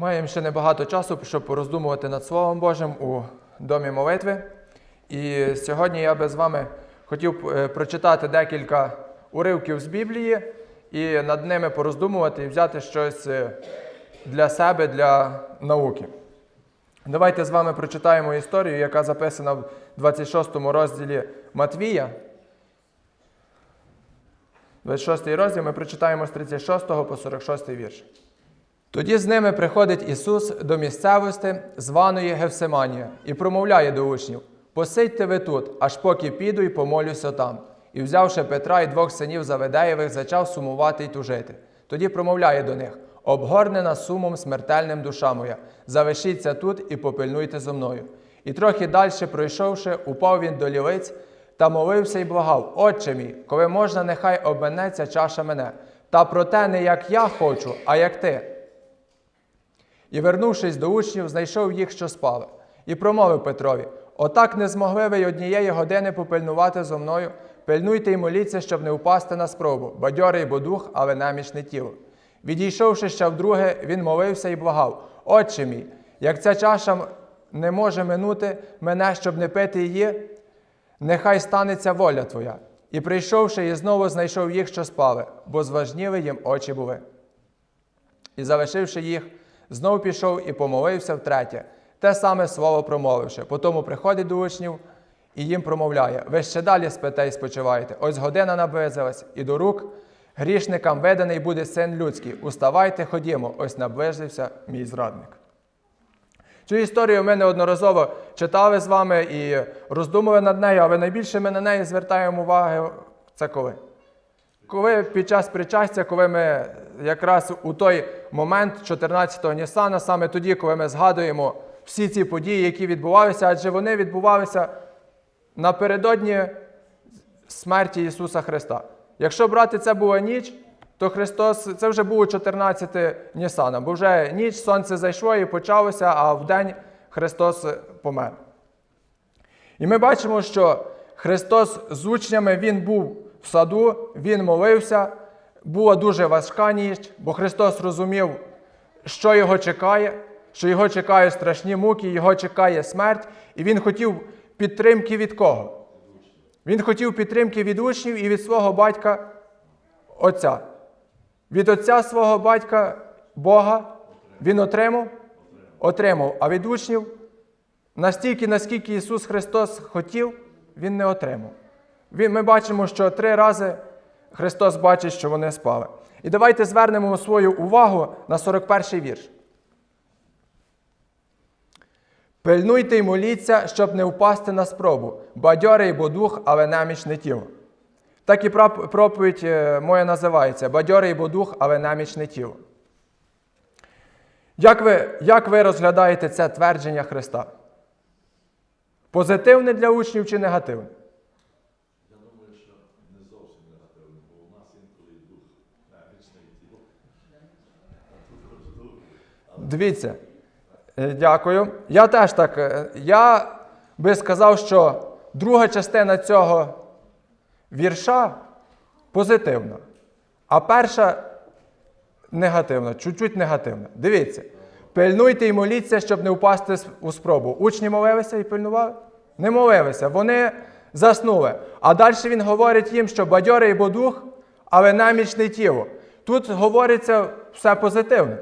Маємо ще небагато часу, щоб пороздумувати над Словом Божим у домі молитви. І сьогодні я би з вами хотів е, прочитати декілька уривків з Біблії і над ними пороздумувати і взяти щось е, для себе, для науки. Давайте з вами прочитаємо історію, яка записана в 26 розділі Матвія. 26 розділ ми прочитаємо з 36 по 46 вірш. Тоді з ними приходить Ісус до місцевості, званої Гевсиманія, і промовляє до учнів: Посидьте ви тут, аж поки піду і помолюся там. І, взявши Петра і двох синів Заведеєвих, зачав сумувати й тужити. Тоді промовляє до них: Обгорнена сумом смертельним душа моя, завишіться тут і попильнуйте зо мною. І трохи далі, пройшовши, упав він до лівиць та молився й благав: Отче мій, коли можна, нехай обменеться чаша мене. Та проте не як я хочу, а як ти. І, вернувшись до учнів, знайшов їх, що спали, і промовив Петрові: Отак не змогли ви однієї години попильнувати зо мною. Пильнуйте й моліться, щоб не впасти на спробу, бадьорий бо дух, але немічне тіло. Відійшовши ще вдруге, він молився і благав: Отче мій, як ця чаша не може минути мене, щоб не пити її, нехай станеться воля Твоя. І прийшовши, і знову знайшов їх, що спали, бо зважніли їм очі були. І залишивши їх, знов пішов і помолився втретє, те саме слово промовивши. Потому приходить до учнів і їм промовляє: ви ще далі спите і спочиваєте. Ось година наблизилась, і до рук грішникам виданий буде син людський. Уставайте, ходімо, ось наблизився мій зрадник. Цю історію ми неодноразово читали з вами і роздумували над нею, але найбільше ми на неї звертаємо увагу це коли? Коли під час причастя, коли ми якраз у той момент 14-го Нісана, саме тоді, коли ми згадуємо всі ці події, які відбувалися, адже вони відбувалися напередодні смерті Ісуса Христа. Якщо брати це була ніч, то Христос це вже було 14 Нісана, бо вже ніч, сонце зайшло і почалося, а в день Христос помер. І ми бачимо, що Христос з учнями Він був в саду, Він молився, була дуже важка ніч, бо Христос розумів, що його чекає, що його чекають страшні муки, його чекає смерть, і Він хотів підтримки від кого? Він хотів підтримки від учнів і від свого батька Отця. Від Отця свого батька Бога він отримав? Отримав. А від учнів настільки, наскільки Ісус Христос хотів, Він не отримав. Ми бачимо, що три рази Христос бачить, що вони спали. І давайте звернемо свою увагу на 41-й вірш. Пильнуйте й моліться, щоб не впасти на спробу. Бадьорий бо дух, але немічне тіло. Так і проповідь е, моя називається Бадьорий бо дух, але немічне тіло. Як ви, як ви розглядаєте це твердження Христа? Позитивне для учнів чи негативне? Я думаю, що не зовсім негативно, бо у нас інколи і дух немічний тіло. А тут хоч дух. Дивіться, е, дякую. Я теж так. е, Я би сказав, що друга частина цього вірша позитивна, а перша негативна, чуть-чуть негативна. Дивіться. Пильнуйте і моліться, щоб не впасти у спробу. Учні молилися і пильнували? Не молилися. Вони заснули. А далі він говорить їм, що бадьорий бо дух, але немічне тіло. Тут говориться все позитивне.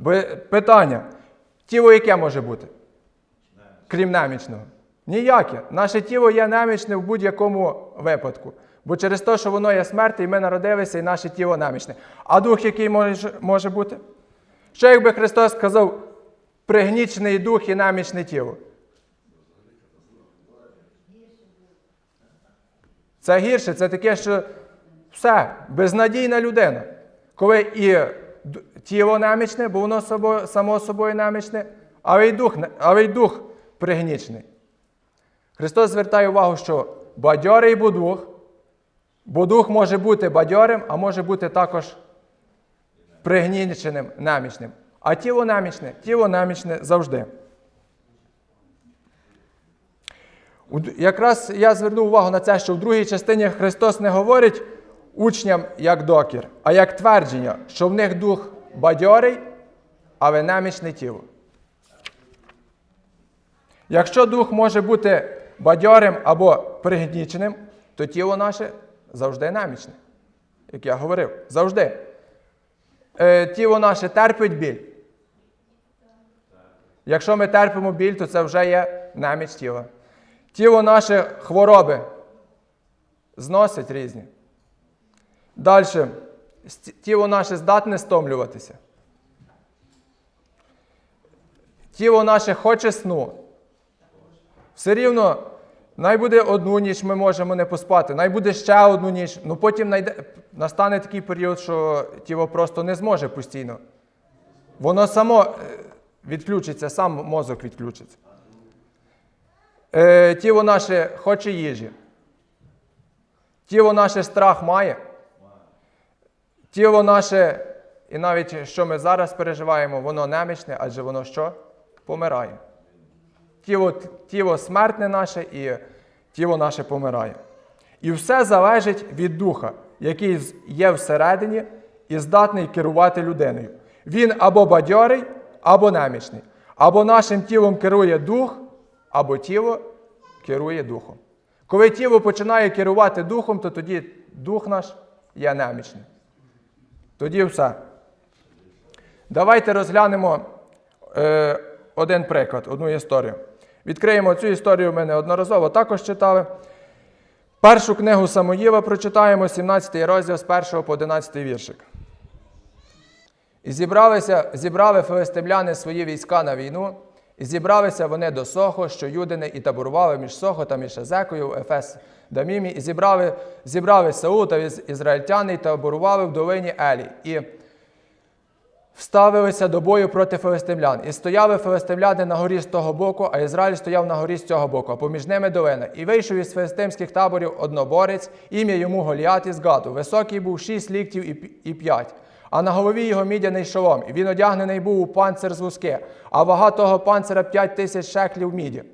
Бо питання: тіло яке може бути? Крім немічного? Ніяке. Наше тіло є немічне в будь-якому випадку. Бо через те, що воно є смерть, і ми народилися, і наше тіло немічне. А дух, який може, може бути? Що якби Христос сказав пригнічений дух і немічне тіло? Це гірше, це таке, що все, безнадійна людина. Коли і тіло немічне, бо воно само собою немічне, але й дух, але й дух пригнічений. Христос звертає увагу, що бадьорий бо дух, бо дух може бути бадьорим, а може бути також пригніченим, немічним. А тіло немічне, тіло немічне завжди. Якраз я звернув увагу на це, що в другій частині Христос не говорить учням як докір, а як твердження, що в них дух бадьорий, але немічне тіло. Якщо дух може бути бадьорим або пригніченим, то тіло наше завжди немічне. Як я говорив, завжди. Е, тіло наше терпить біль. Якщо ми терпимо біль, то це вже є неміч тіла. Тіло наше хвороби зносить різні. Далі. Тіло наше здатне стомлюватися. Тіло наше хоче сну. Все рівно, най одну ніч ми можемо не поспати, най ще одну ніч, ну потім найде, настане такий період, що тіло просто не зможе постійно. Воно само е, відключиться, сам мозок відключиться. Е, тіло наше хоче їжі. Тіло наше страх має. Тіло наше, і навіть що ми зараз переживаємо, воно немічне, адже воно що? Помирає. Тіло, тіло смертне наше і тіло наше помирає. І все залежить від духа, який є всередині і здатний керувати людиною. Він або бадьорий, або немічний. Або нашим тілом керує дух, або тіло керує духом. Коли тіло починає керувати духом, то тоді дух наш є немічним. Тоді все. Давайте розглянемо е, один приклад, одну історію. Відкриємо цю історію, ми неодноразово також читали. Першу книгу Самоїва прочитаємо, 17 розділ з 1 по 11 віршик. І зібралися, зібрали филистимляни свої війська на війну, і зібралися вони до Сохо, що юдини, і таборували між Сохо та між Езекою, Ефес Дамімі, і зібрали, зібрали Саул та ізраїльтяни, і таборували в долині Елі. І вставилися до бою проти филистимлян. І стояли филистимляни на горі з того боку, а Ізраїль стояв на горі з цього боку, а поміж ними долина. І вийшов із филистимських таборів одноборець, ім'я йому Голіат із Гату. Високий був шість ліктів і п'ять. А на голові його мідяний шолом, і він одягнений був у панцир з луски, а вага того панцира п'ять тисяч шеклів міді.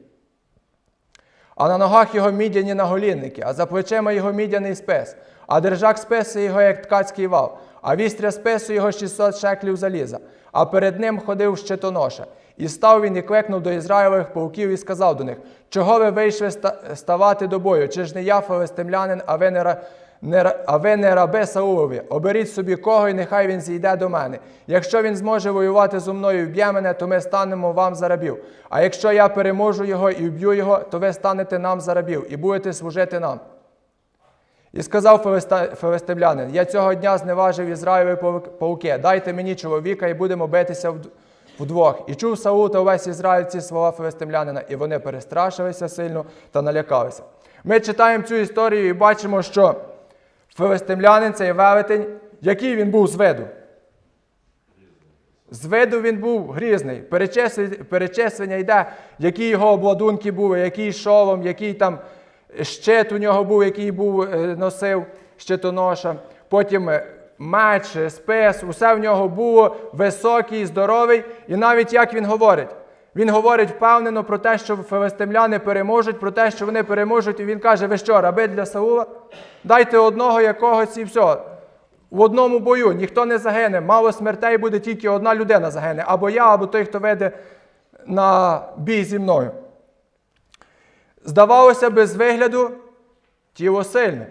А на ногах його мідяні наголінники, а за плечима його мідяний спис, а держак списи його, як ткацький вал, а вістря спису його 600 шеклів заліза, а перед ним ходив щитоноша. І став він і кликнув до Ізраїлевих полків і сказав до них: Чого ви вийшли ставати до бою? Чи ж не я филистимлянин, а ви не, а ви не раби Саулові? Оберіть собі кого, і нехай він зійде до мене. Якщо він зможе воювати зо мною і вб'є мене, то ми станемо вам за рабів. А якщо я переможу його і вб'ю його, то ви станете нам за рабів і будете служити нам. І сказав филиста- я цього дня зневажив Ізраїлеві пау- пауки, дайте мені чоловіка і будемо битися вдвох. І чув Саул та увесь Ізраїль ці слова филистимлянина, і вони перестрашилися сильно та налякалися. Ми читаємо цю історію і бачимо, що филистимлянин цей велетень, який він був з виду. З виду він був грізний. Перечислення, йде, які його обладунки були, який шолом, який там щит у нього був, який був, е, носив щитоноша. Потім е, меч, е, спис, усе в нього було високий, здоровий. І навіть як він говорить. Він говорить впевнено про те, що филистимляни переможуть, про те, що вони переможуть. І він каже: ви що, раби для Саула? Дайте одного якогось і все. В одному бою ніхто не загине, мало смертей буде тільки одна людина загине, або я, або той, хто веде на бій зі мною. Здавалося би, з вигляду тіло сильне.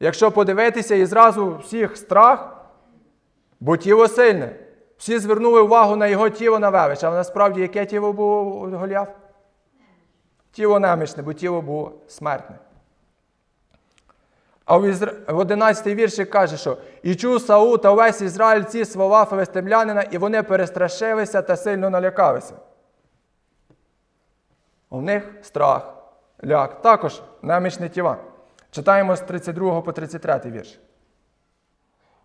Якщо подивитися і зразу всіх страх, бо тіло сильне. Всі звернули увагу на його тіло на велич, а насправді яке тіло було у Голіаф? Тіло немічне, бо тіло було смертне. А в, Ізра... в 11 вірші каже, що і чув Саул та весь Ізраїль ці слова филистимлянина, і вони перестрашилися та сильно налякалися. У них страх, ляк, також немічні тіла. Читаємо з 32 по 33 вірш.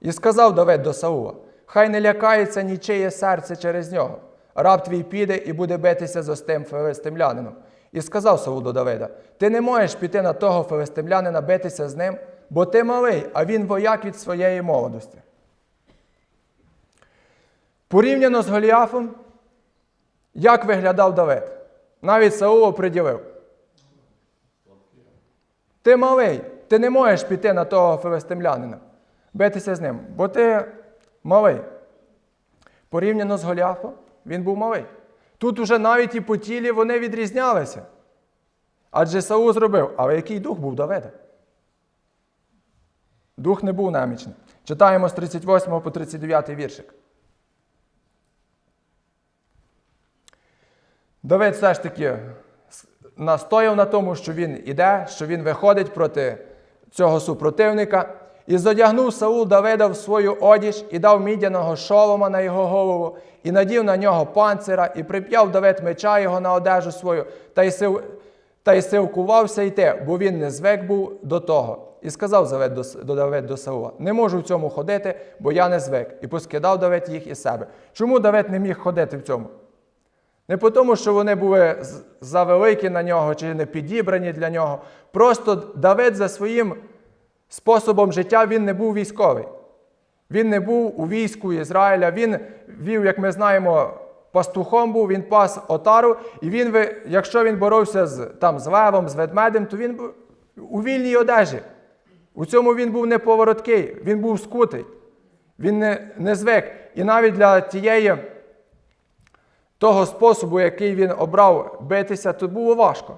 І сказав Давид до Саула: Хай не лякається нічиє серце через нього. Раб твій піде і буде битися з остим филистимлянином. І сказав Саул до Давида: Ти не можеш піти на того филистимлянина битися з ним, бо ти малий, а він вояк від своєї молодості. Порівняно з Голіафом, як виглядав Давид? Навіть Саулу приділив. Ти малий, ти не можеш піти на того филистимлянина, битися з ним, бо ти малий. Порівняно з Голіафом, він був малий. Тут уже навіть і по тілі вони відрізнялися. Адже Саул зробив, але який дух був Давида? Дух не був немічний. Читаємо з 38 по 39 віршик. Давид все ж таки настояв на тому, що він іде, що він виходить проти цього супротивника. І зодягнув Саул Давида в свою одіж і дав мідяного шолома на його голову, і надів на нього панцира, і прип'яв Давид меча його на одежу свою, та й сив, та й сивкувався йти, бо він не звик був до того. І сказав Давид до, до Давид до Саула: Не можу в цьому ходити, бо я не звик. І поскидав Давид їх із себе. Чому Давид не міг ходити в цьому? Не тому, що вони були завеликі на нього чи не підібрані для нього. Просто Давид за своїм способом життя він не був військовий. Він не був у війську Ізраїля. Він вів, як ми знаємо, пастухом був, він пас отару, і він, якщо він боровся з, там, з левом, з ведмедем, то він був у вільній одежі. У цьому він був неповороткий, він був скутий, він не, не звик. І навіть для тієї того способу, який він обрав битися, то було важко.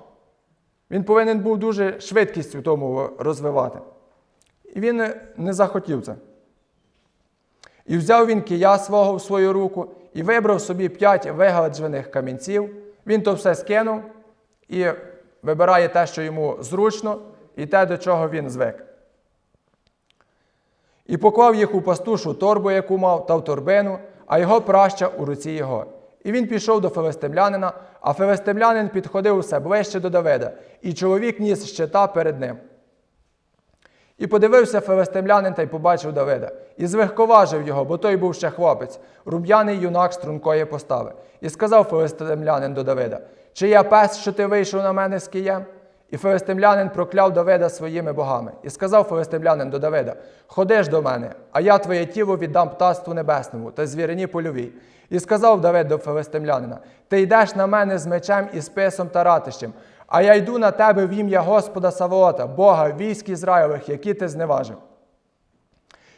Він повинен був дуже швидкість у тому розвивати. І він не- захотів це. І взяв він кия свого в свою руку і вибрав собі п'ять вигладжених камінців. Він то все скинув і вибирає те, що йому зручно, і те, до чого він звик. І поклав їх у пастушу торбу, яку мав, та в торбину, а його праща у руці його. І він пішов до филистимлянина, а филистимлянин підходив усе ближче до Давида, і чоловік ніс щита перед ним. І подивився филистимлянин та й побачив Давида, і звихковажив його, бо той був ще хлопець, рум'яний юнак стрункої постави. І сказав филистимлянин до Давида: Чи я пес, що ти вийшов на мене з києм? І филистимлянин прокляв Давида своїми богами. І сказав филистимлянин до Давида: Ходиш до мене, а я твоє тіло віддам птаству небесному та звірині польовій. І сказав Давид до филистимлянина: Ти йдеш на мене з мечем і списом та ратищем, а я йду на тебе в ім'я Господа Савоота, Бога військ Ізраїлевих, які ти зневажив.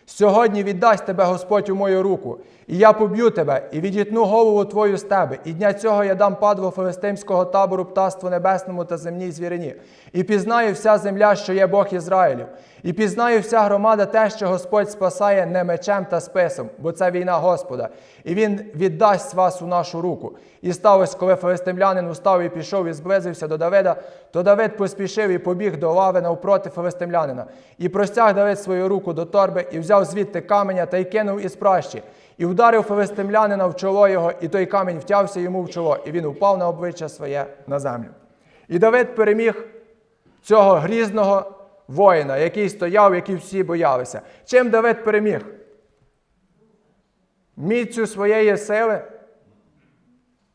Сьогодні віддасть тебе Господь у мою руку, і я поб'ю тебе, і відітну голову твою з тебе, і дня цього я дам падло филистимського табору птаству небесному та земній звірині. І пізнає вся земля, що є Бог Ізраїлів, і пізнає вся громада те, що Господь спасає не мечем та списом, бо це війна Господа, і Він віддасть вас у нашу руку. І сталося, коли филистимлянин устав і пішов і зблизився до Давида, то Давид поспішив і побіг до лави навпроти филистимлянина. І простяг Давид свою руку до торби, і взяв звідти каменя та й кинув із пращі. І вдарив филистимлянина в чоло його, і той камінь втявся йому в чоло, і він упав на обличчя своє на землю. І Давид переміг цього грізного воїна, який стояв, який всі боялися. Чим Давид переміг? Міцю своєї сили,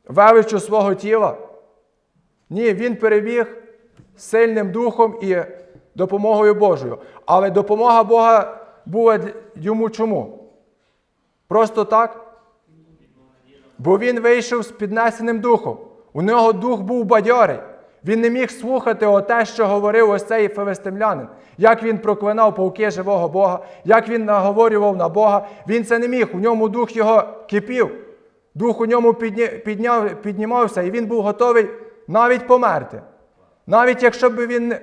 величу свого тіла. Ні, він переміг сильним духом і допомогою Божою. Але допомога Бога була йому чому? Просто так? Бо він вийшов з піднесеним духом. У нього дух був бадьорий. Він не міг слухати оте, що говорив ось цей филистимлянин, як він проклинав полки живого Бога, як він наговорював на Бога. Він це не міг. У ньому дух його кипів. Дух у ньому підні- підняв, піднімався, і він був готовий навіть померти. Навіть якщо б він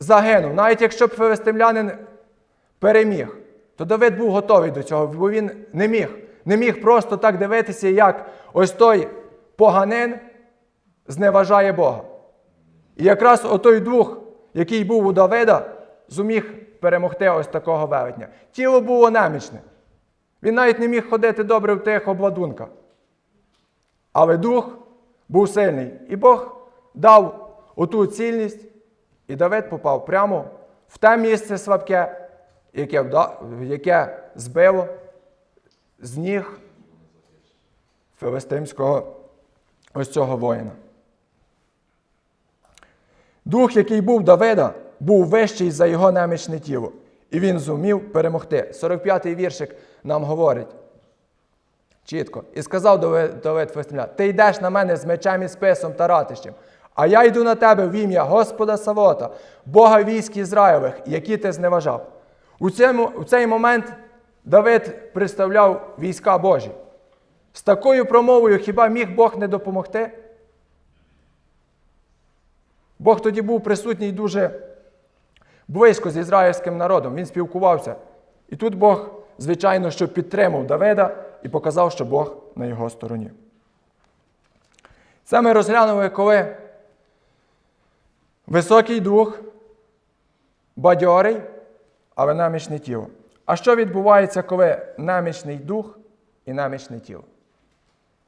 загинув, навіть якщо б филистимлянин переміг, то Давид був готовий до цього, бо він не міг. Не міг просто так дивитися, як ось той поганин зневажає Бога. І якраз отой дух, який був у Давида, зуміг перемогти ось такого велетня. Тіло було немічне. Він навіть не міг ходити добре в тих обладунках. Але дух був сильний. І Бог дав оту цільність, і Давид попав прямо в те місце слабке, яке, яке збило з ніг филистимського ось цього воїна. Дух, який був Давида, був вищий за його немічне тіло, і він зумів перемогти. 45-й віршик нам говорить чітко. І сказав Давид, Давид Филистимлян, ти йдеш на мене з мечем і списом та ратищем, а я йду на тебе в ім'я Господа Савота, Бога військ Ізраїлевих, які ти зневажав. У, цьому, у цей момент Давид представляв війська Божі. З такою промовою хіба міг Бог не допомогти? Бог тоді був присутній дуже близько з ізраїльським народом. Він спілкувався. І тут Бог, звичайно, що підтримав Давида і показав, що Бог на його стороні. Це ми розглянули, коли високий дух, бадьорий, але немічне тіло. А що відбувається, коли немічний дух і немічне тіло?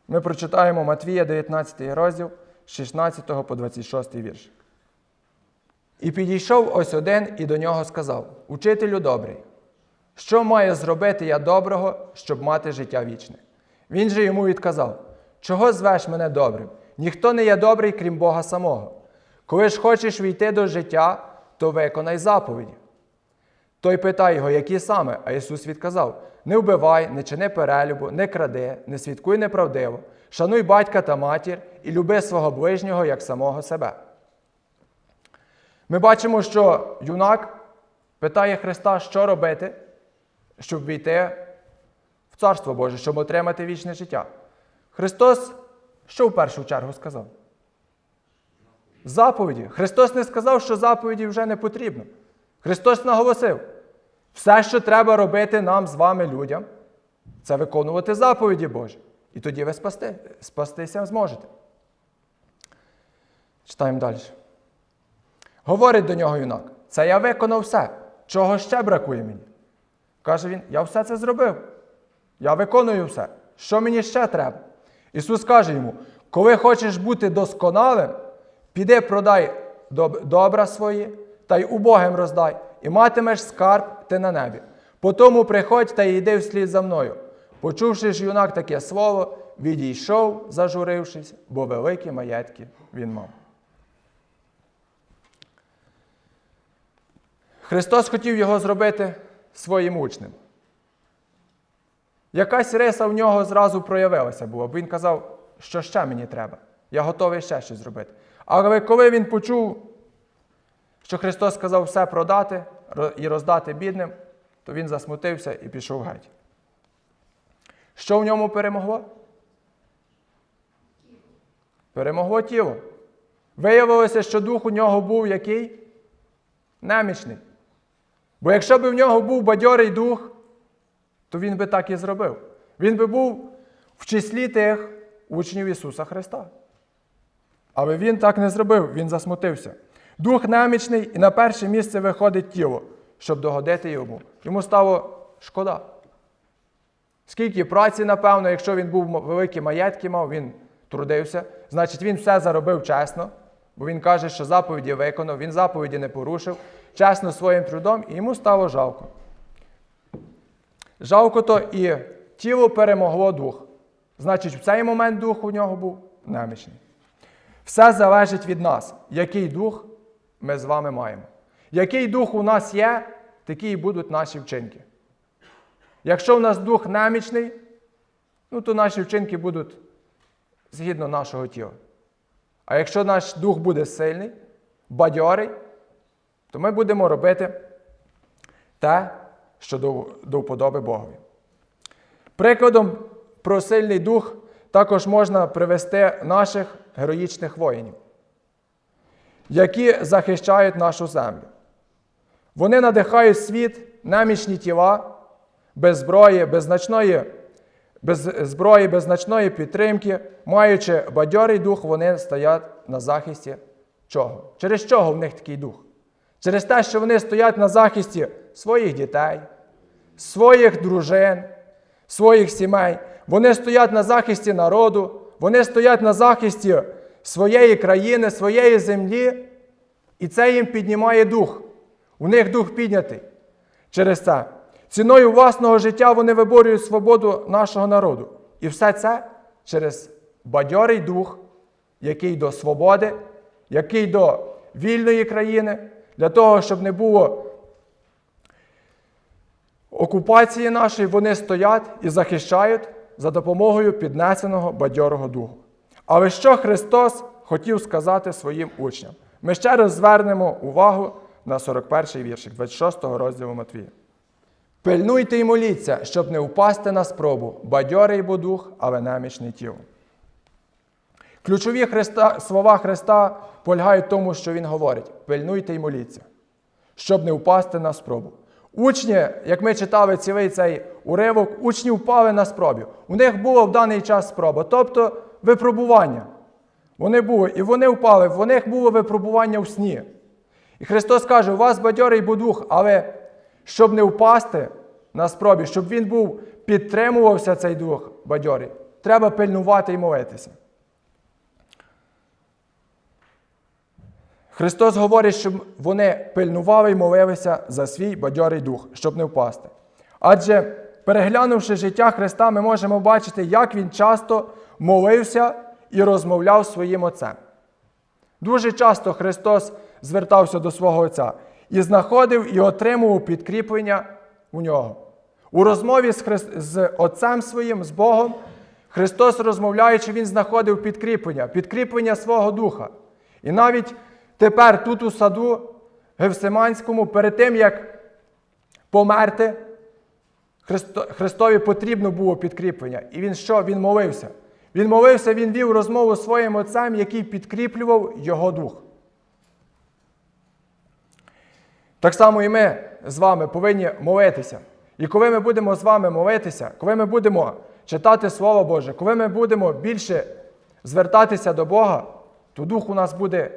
Ми прочитаємо Матвія 19 розділ з 16 по 26 вірш. І підійшов ось один і до нього сказав: Учителю добрий, що має зробити я доброго, щоб мати життя вічне? Він же йому відказав: Чого звеш мене добрим? Ніхто не є добрий, крім Бога самого. Коли ж хочеш війти до життя, то виконай заповіді. Той питає його, які саме, а Ісус відказав: Не вбивай, не чини перелюбу, не кради, не свідкуй неправдиво, шануй батька та матір і люби свого ближнього як самого себе. Ми бачимо, що юнак питає Христа, що робити, щоб війти в Царство Боже, щоб отримати вічне життя. Христос що в першу чергу сказав? Заповіді. Христос не сказав, що заповіді вже не потрібно. Христос наголосив, все, що треба робити нам з вами, людям, це виконувати заповіді Божі. І тоді ви спасти, спастися зможете. Читаємо далі. Говорить до нього юнак: це я виконав все. Чого ще бракує мені? Каже він: Я все це зробив. Я виконую все. Що мені ще треба? Ісус каже йому: коли хочеш бути досконалим, піди продай добра свої та й убогим роздай, і матимеш скарб ти на небі. Потому приходь та йди вслід за мною. Почувши ж юнак таке слово, відійшов, зажурившись, бо великі маєтки він мав. Христос хотів його зробити своїм учнем. Якась риса в нього зразу проявилася була, бо він казав, що ще мені треба. Я готовий ще щось зробити. Але коли він почув, що Христос сказав все продати і роздати бідним, то він засмутився і пішов геть. Що в ньому перемогло? Перемогло тіло. Виявилося, що дух у нього був який? Немічний. Бо якщо б в нього був бадьорий дух, то він би так і зробив. Він би був в числі тих учнів Ісуса Христа. Але він так не зробив, він засмутився. Дух немічний, і на перше місце виходить тіло, щоб догодити йому. Йому стало шкода. Скільки праці, напевно, якщо він був великі маєтки мав, він трудився, значить він все заробив чесно, бо він каже, що заповіді виконав, він заповіді не порушив, чесно своїм трудом, і йому стало жалко. Жалко то і тіло перемогло дух. Значить, в цей момент дух у нього був немічний. Все залежить від нас, який дух ми з вами маємо. Який дух у нас є, такі і будуть наші вчинки. Якщо в нас дух немічний, ну, то наші вчинки будуть згідно нашого тіла. А якщо наш дух буде сильний, бадьорий, то ми будемо робити те, що до, до вподоби Богові. Прикладом про сильний дух також можна привести наших героїчних воїнів, які захищають нашу землю. Вони надихають світ, немічні тіла, без зброї, без значної, без зброї, без значної підтримки, маючи бадьорий дух, вони стоять на захисті чого? Через чого в них такий дух? Через те, що вони стоять на захисті своїх дітей, своїх дружин, своїх сімей. Вони стоять на захисті народу, вони стоять на захисті своєї країни, своєї землі, і це їм піднімає дух. У них дух піднятий. Через це. Ціною власного життя вони виборюють свободу нашого народу. І все це через бадьорий дух, який до свободи, який до вільної країни, для того, щоб не було окупації нашої, вони стоять і захищають за допомогою піднесеного бадьорого духу. Але що Христос хотів сказати своїм учням? Ми ще раз звернемо увагу на 41 й віршик 26 розділу Матвія. Пильнуйте і моліться, щоб не впасти на спробу. Бадьорий бо дух, але немічний тіло. Ключові Христа, слова Христа полягають в тому, що Він говорить: пильнуйте і моліться, щоб не впасти на спробу. Учні, як ми читали цілий цей уривок, учні впали на спробі. У них було в даний час спроба, тобто випробування. Вони були, і вони впали, в них було випробування в сні. І Христос каже: у вас бадьорий бо дух, але щоб не впасти на спробі, щоб він був, підтримувався цей дух бадьорий, треба пильнувати і молитися. Христос говорить, щоб вони пильнували і молилися за свій бадьорий дух, щоб не впасти. Адже, переглянувши життя Христа, ми можемо бачити, як Він часто молився і розмовляв своїм Отцем. Дуже часто Христос звертався до свого Отця і знаходив і отримував підкріплення у нього. У розмові з, Христ... з Отцем своїм, з Богом, Христос, розмовляючи, Він знаходив підкріплення, підкріплення свого духа. І навіть тепер, тут у саду Гевсиманському, перед тим, як померти, Христові потрібно було підкріплення. І він що? Він молився. Він молився, він вів розмову з своїм отцем, який підкріплював його дух. Так само і ми з вами повинні молитися. І коли ми будемо з вами молитися, коли ми будемо читати Слово Боже, коли ми будемо більше звертатися до Бога, то дух у нас буде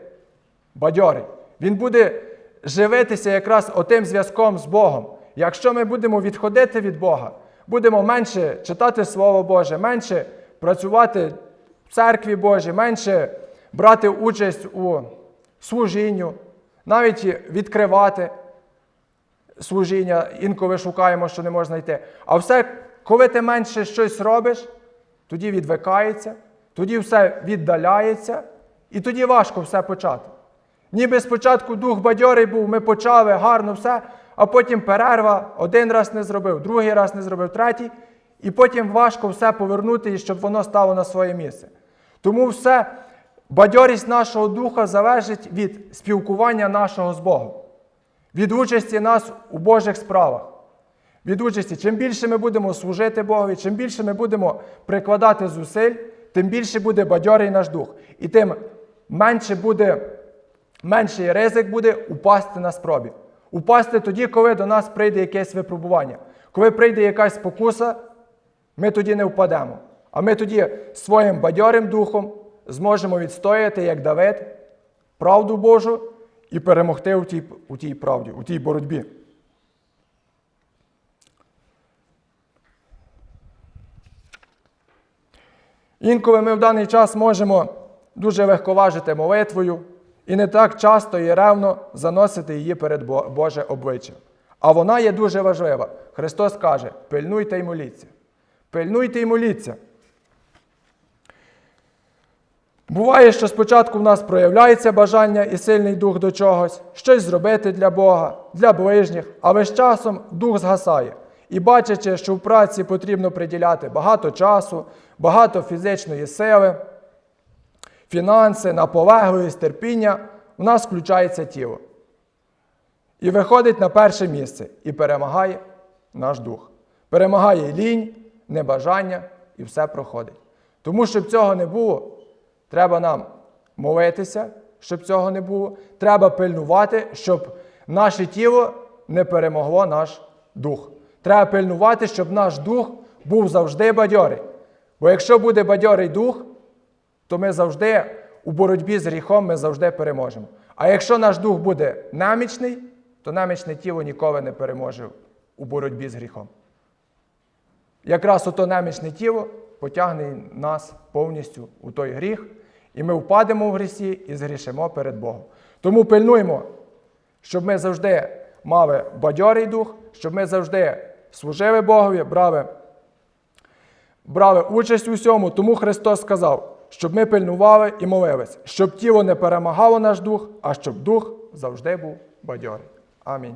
бадьорий. Він буде живитися якраз отим зв'язком з Богом. Якщо ми будемо відходити від Бога, будемо менше читати Слово Боже, менше працювати в церкві Божій, менше брати участь у служінню, навіть відкривати служіння, інколи шукаємо, що не можна йти. А все, коли ти менше щось робиш, тоді відвикається, тоді все віддаляється, і тоді важко все почати. Ніби спочатку дух бадьорий був, ми почали гарно все, а потім перерва, один раз не зробив, другий раз не зробив, третій, і потім важко все повернути, і щоб воно стало на своє місце. Тому все, бадьорість нашого духа залежить від спілкування нашого з Богом, від участі нас у Божих справах. Від участі, чим більше ми будемо служити Богові, чим більше ми будемо прикладати зусиль, тим більше буде бадьорий наш дух. І тим менше буде, менший ризик буде упасти на спробі. Упасти тоді, коли до нас прийде якесь випробування. Коли прийде якась спокуса, ми тоді не впадемо. А ми тоді своїм бадьорим духом зможемо відстояти, як Давид, правду Божу і перемогти у тій, у тій правді, у тій боротьбі. Інколи ми в даний час можемо дуже легковажити молитвою і не так часто і ревно заносити її перед Боже обличчя. А вона є дуже важлива. Христос каже: пильнуйте й моліться. Пильнуйте й моліться. Буває, що спочатку в нас проявляється бажання і сильний дух до чогось, щось зробити для Бога, для ближніх, але з часом дух згасає. І бачачи, що в праці потрібно приділяти багато часу, багато фізичної сили, фінанси, наполегливість, терпіння, у нас включається тіло. І виходить на перше місце і перемагає наш дух. Перемагає лінь, небажання і все проходить. Тому, щоб цього не було, треба нам молитися, щоб цього не було. Треба пильнувати, щоб наше тіло не перемогло наш дух. Треба пильнувати, щоб наш дух був завжди бадьорий. Бо якщо буде бадьорий дух, то ми завжди у боротьбі з гріхом ми завжди переможемо. А якщо наш дух буде намічний, то намічне тіло ніколи не переможе у боротьбі з гріхом. Якраз ото немічне тіло потягне нас повністю у той гріх, і ми впадемо в грісі і згрішимо перед Богом. Тому пильнуємо, щоб ми завжди мали бадьорий дух, щоб ми завжди служили Богові, брали, брали участь у всьому. Тому Христос сказав, щоб ми пильнували і молились, щоб тіло не перемагало наш дух, а щоб дух завжди був бадьорий. Амінь.